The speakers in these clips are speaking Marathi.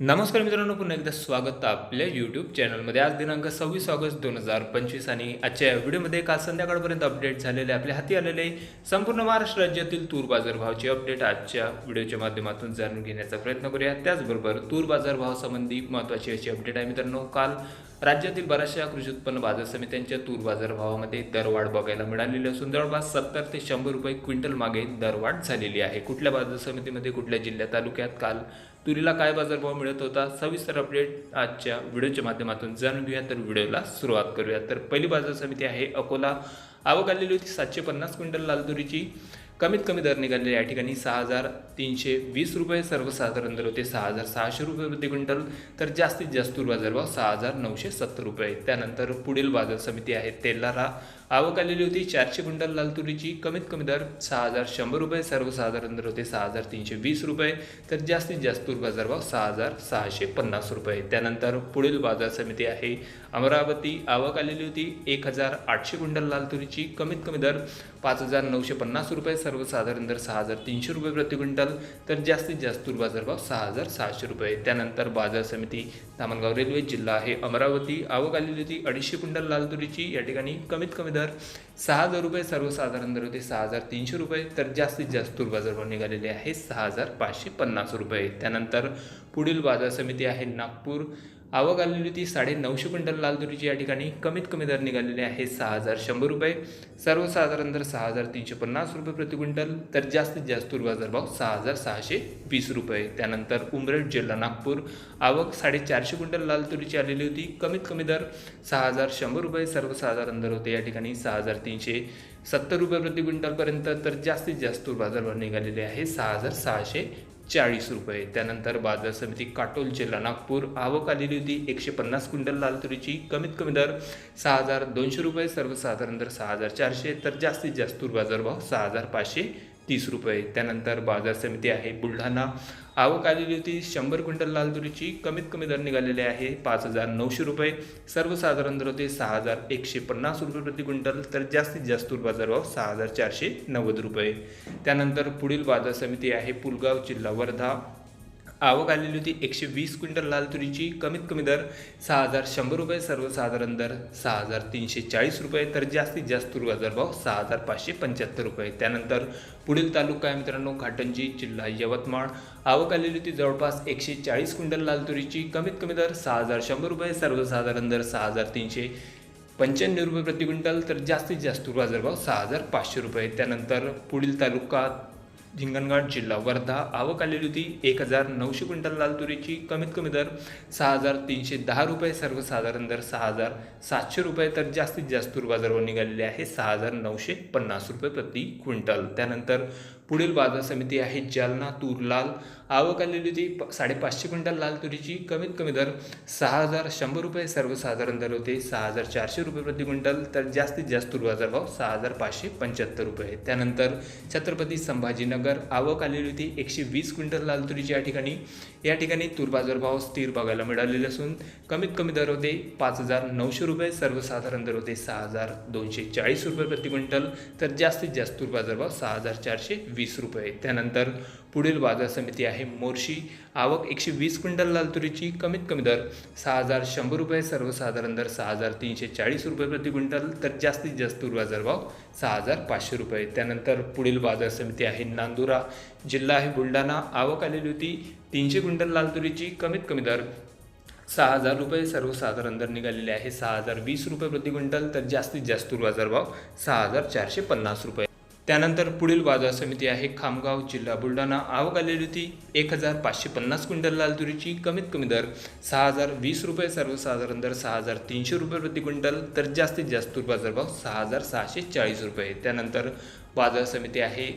नमस्कार मित्रांनो पुन्हा एकदा स्वागत आपल्या यूट्यूब चॅनलमध्ये आज दिनांक सव्वीस ऑगस्ट दोन हजार पंचवीस आणि आजच्या या व्हिडिओमध्ये काल संध्याकाळपर्यंत अपडेट झालेले आपल्या हाती आलेले संपूर्ण महाराष्ट्र राज्यातील तूर बाजारभावाचे अपडेट आजच्या व्हिडिओच्या माध्यमातून जाणून घेण्याचा प्रयत्न करूया. त्याचबरोबर तूर बाजारभावासंबंधी महत्त्वाची अशी अपडेट आहे मित्रांनो. काल राज्यातील बऱ्याचशा कृषी उत्पन्न बाजार समित्यांच्या तूर बाजारभावामध्ये दरवाढ बघायला मिळालेली असून जवळपास सत्तर ते शंभर रुपये क्विंटल मागे दरवाढ झालेली आहे. कुठल्या बाजार समितीमध्ये कुठल्या जिल्ह्या तालुक्यात काल तुरीला काय बाजारभाव मिळत होता? सविस्तर अपडेट आजच्या व्हिडिओच्या माध्यमातून जाणून घेऊया. तर व्हिडिओला सुरुवात करूया. तर पहिली बाजार समिती आहे अकोला. आवक आलेली होती सातशे पन्नास क्विंटल लाल तुरीची. कमीत कमी दर निघालेले या ठिकाणी सहा हजार तीनशे वीस रुपये सर्वसाधारण दर होते. सहा हजार सहाशे रुपये प्रति क्विंटल. तर जास्तीत जास्त बाजारभाव सहा हजार नऊशे सत्तर रुपये. त्यानंतर पुढील बाजार समिती आहे तेलारा. आवक आलेली होती. चारशे क्विंटल लाल तुरीची कमीत कमी दर सहा हजार शंभर रुपये सर्वसाधारण दर होते सहा हजार तीनशे वीस रुपये. तर जास्तीत जास्त तूर बाजारभाव सहा हजार सहाशे पन्नास रुपये. त्यानंतर पुढील बाजार समिती आहे अमरावती. आवक आलेली होती एक हजार आठशे क्विंटल लाल तुरीची कमीत कमी दर पाच हजार नऊशे पन्नास रुपये सर्वसाधारण दर सहा हजार तीनशे रुपये प्रति क्विंटल. तर जास्तीत जास्त तूर बाजारभाव सहा हजार सहाशे रुपये. त्यानंतर बाजार समिती धामणगाव रेल्वे जिल्हा आहे अमरावती. आवक आलेली होती अडीचशे क्विंटल लाल तुरीची. या ठिकाणी कमीत कमी दर सहा हजार रुपये सर्वसाधारण दर होते सहा हजार तीनशे रुपये तर जास्तीत जास्त तूर निघालेले आहे सहा हजार पाचशे पन्नास रुपये. त्यानंतर पुढील बाजार समिती आहे नागपूर. आवक आलेली होती साडे नऊशे क्विंटल लाल तुरीची. या ठिकाणी कमीत कमी दर निघालेले आहे सहा हजार शंभर रुपये. सर्वसाधारण दर सहा हजार तीनशे पन्नास रुपये प्रति क्विंटल. तर जास्तीत जास्त तूर बाजारभाव सहा हजार सहाशे वीस रुपये. त्यानंतर उमरेड जिल्हा नागपूर. आवक साडेचारशे क्विंटल लाल तुरीची आलेली होती. कमीत कमी दर सहा हजार शंभर रुपये. सर्वसाधारण दर होते. या ठिकाणी सहा हजार तीनशे सत्तर रुपये प्रति क्विंटलपर्यंत. तर जास्तीत जास्त तूर बाजारभाव निघालेले आहे सहा हजार सहाशे चाळीस रुपये. त्यानंतर बाजार समिती काटोल जिल्हा नागपूर. आवक आलेली होती एकशे पन्नास क्विंटल लाल तुरीची. कमीत कमी दर सहा हजार दोनशे रुपये. सर्वसाधारण दर सहा हजार चारशे. तर जास्तीत जास्त तूर बाजारभाव सहा हजार पाचशे तीस रुपये. त्यानंतर बाजार समिती आहे बुलढाणा. आवक आलेली होती शंभर क्विंटल लाल तुरीची. कमीत कमी दर निघालेले आहे पाच हजार नऊशे रुपये. सर्वसाधारण दर होते सहा हजार एकशे पन्नास रुपये प्रति क्विंटल. तर जास्तीत जास्त तूर बाजारभाव सहा हजार चारशे नव्वद रुपये. त्यानंतर पुढील बाजार समिती आहे पुलगाव जिल्हा वर्धा. आवक आलेली होती. एकशे वीस क्विंटल लाल तुरीची. कमीत कमी दर सहा हजार शंभर रुपये. सर्वसाधारण दर सहा हजार तीनशे चाळीस रुपये. तर जास्तीत जास्त तुर बाजारभाव सहा हजार पाचशे पंच्याहत्तर रुपये. त्यानंतर पुढील तालुका आहे मित्रांनो घाटंजी जिल्हा यवतमाळ. आवक आलेली होती जवळपास एकशे चाळीस क्विंटल लाल तुरीची. कमीत कमी दर सहा हजार शंभर रुपये. सर्वसाधारण दर सहा हजार तीनशे पंच्याण्णव रुपये प्रति क्विंटल. तर जास्तीत जास्त बाजारभाव सहा हजार पाचशे रुपये. त्यानंतर पुढील तालुका हिंगणघाट जिल्हा वर्धा. आवक आलेली होती एक हजार नऊशे क्विंटल लाल तुरीची. कमीत कमी दर सहा हजार तीनशे दहा रुपये. सर्वसाधारण दर सहा हजार सातशे रुपये. तर जास्तीत जास्त तूर बाजारवर निघालेले आहे सहा हजार नऊशे पन्नास रुपये प्रति क्विंटल. त्यानंतर पुढील बाजार समिती आहे जालना तूर लाल. आवक आलेली होती प- साडेपाचशे क्विंटल लाल तुरीची. कमीत कमी दर सहा हजार शंभर रुपये. सर्वसाधारण दर होते सहा हजार चारशे रुपये प्रति क्विंटल. तर जास्तीत जास्त तूर बाजारभाव सहा हजार पाचशे पंच्याहत्तर रुपये. त्यानंतर छत्रपती संभाजीनगर. आवक आलेली होती एकशे वीस क्विंटल लाल तुरीची या ठिकाणी. या ठिकाणी तूर बाजारभाव स्थिर बघायला मिळालेले असून कमीत कमी दर होते पाच हजार नऊशे रुपये. सर्वसाधारण दर होते सहा हजार दोनशे चाळीस रुपये प्रति क्विंटल. तर जास्तीत जास्त तूर बाजारभाव सहा हजार चारशे वीस रुपये. त्यानंतर पुढील बाजार समिती आहे मोर्शी. आवक एकशे वीस क्विंटल लाल तुरीची. कमीत कमी दर सहा हजार शंभर रुपये. सर्वसाधारण दर सहा हजार तीनशे चाळीस रुपये प्रति क्विंटल. तर जास्तीत जास्त बाजारभाव सहा हजार पाचशे रुपये. त्यानंतर पुढील बाजार समिती आहे नांदुरा. जिल्हा आहे बुलढाणा. आवक आलेली होती तीनशे क्विंटल लाल तुरीची. कमीत कमी दर सहा हजार रुपये. सर्वसाधारण दर निघालेले आहे सहा हजार वीस रुपये प्रति क्विंटल. तर जास्तीत जास्त बाजारभाव सहा हजार चारशे पन्नास रुपये. त्यानंतर पुढील बाजार समिती आहे खामगाव जिल्हा बुलढाणा. आवक आलेली होती एक हजार पाचशे पन्नास क्विंटल लाल तुरीची. कमीत कमी दर सहा हजार वीस रुपये सर्वसाधारण दर सहा हजार तीनशे रुपये प्रति क्विंटल तर जास्तीत जास्त तूर बाजारभाव सहा हजार सहाशे चाळीस रुपये. त्यानंतर बाजार समिती आहे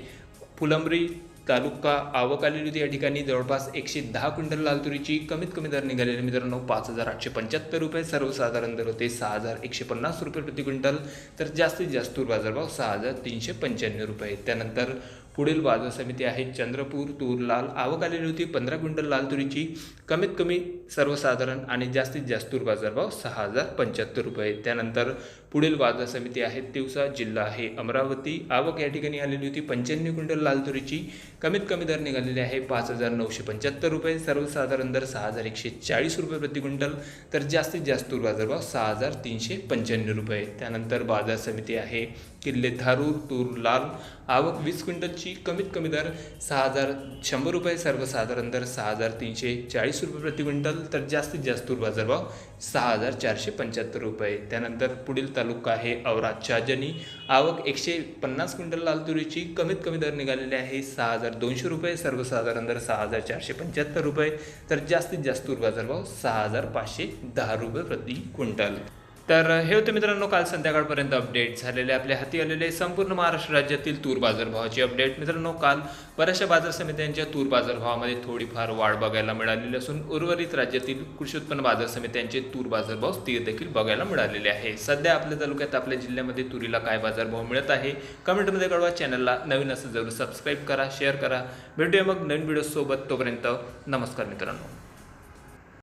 फुलंबरी तालुका आवक आलेली होती. या ठिकाणी जवळपास एकशे दहा क्विंटल लाल तुरीची कमीत कमी दर निघालेले. मित्रांनो पाच हजार आठशे पंच्याहत्तर रुपये सर्वसाधारण दर होते. सहा हजार एकशे पन्नास रुपये प्रति क्विंटल. तर जास्तीत जास्त तूर बाजारभाव सहा हजार तीनशे पंच्याण्णव रुपये. त्यानंतर पुढील बाजार समिती आहे चंद्रपूर. तूर लाल आवक आलेली होती. पंधरा क्विंटल लाल तुरीची कमीत कमी सर्वसाधारण आणि जास्तीत जास्त तूर बाजारभाव सहा हजार पंच्याहत्तर रुपये. त्यानंतर पुढील बाजार समिती आहे दिवसा जिल्हा आहे. अमरावती आवक या ठिकाणी आलेली होती. पंच्याण्णव क्विंटल लाल तुरीची कमीत कमी दर निघालेले आहे. पाच हजार नऊशे पंच्याहत्तर रुपये. सर्वसाधारण दर सहा हजार एकशे चाळीस रुपये प्रति क्विंटल. तर जास्तीत जास्त तूर बाजारभाव सहा हजार तीनशे पंच्याण्णव रुपये. त्यानंतर बाजार समिती आहे. किल्ले धारूर तूर लाल. आवक वीस क्विंटलची कमीत कमी दर सहा हजार शंभर रुपये. सर्वसाधारण दर सहा हजार तीनशे चाळीस रुपये प्रति क्विंटल. तर जास्तीत जास्त तूर बाजारभाव सहा हजार चारशे पंच्याहत्तर रुपये. त्यानंतर पुढील तर तालुका आहे औरा चाजनी आवक एकशे पन्नास क्विंटल लाल तुरीची कमीत कमी दर निघालेली आहे सहा हजार दोनशे रुपये सर्वसाधारण दर सहा हजार चारशे पंच्याहत्तर रुपये. तर जास्तीत जास्त तूर बाजारभाव सहा हजार पाचशे दहा रुपये प्रति क्विंटल. तर हे होते मित्रांनो काल संध्याकाळपर्यंत अपडेट झालेले आपल्या हाती आलेले संपूर्ण महाराष्ट्र राज्यातील तूर बाजारभावाची अपडेट मित्रांनो काल बऱ्याचशा बाजार समित्यांच्या तूर बाजारभावामध्ये थोडीफार वाढ बघायला मिळालेली असून उर्वरित राज्यातील कृषी उत्पन्न बाजार समित्यांचे तूर बाजारभाव स्थिर देखील बघायला मिळालेले आहे. सध्या आपल्या तालुक्यात आपल्या जिल्ह्यामध्ये तुरीला काय बाजारभाव मिळत आहे? कमेंटमध्ये कळवा. चॅनलला नवीन असं जरूर सबस्क्राईब करा शेअर करा. भेटूया मग नवीन व्हिडिओसोबत तोपर्यंत नमस्कार मित्रांनो.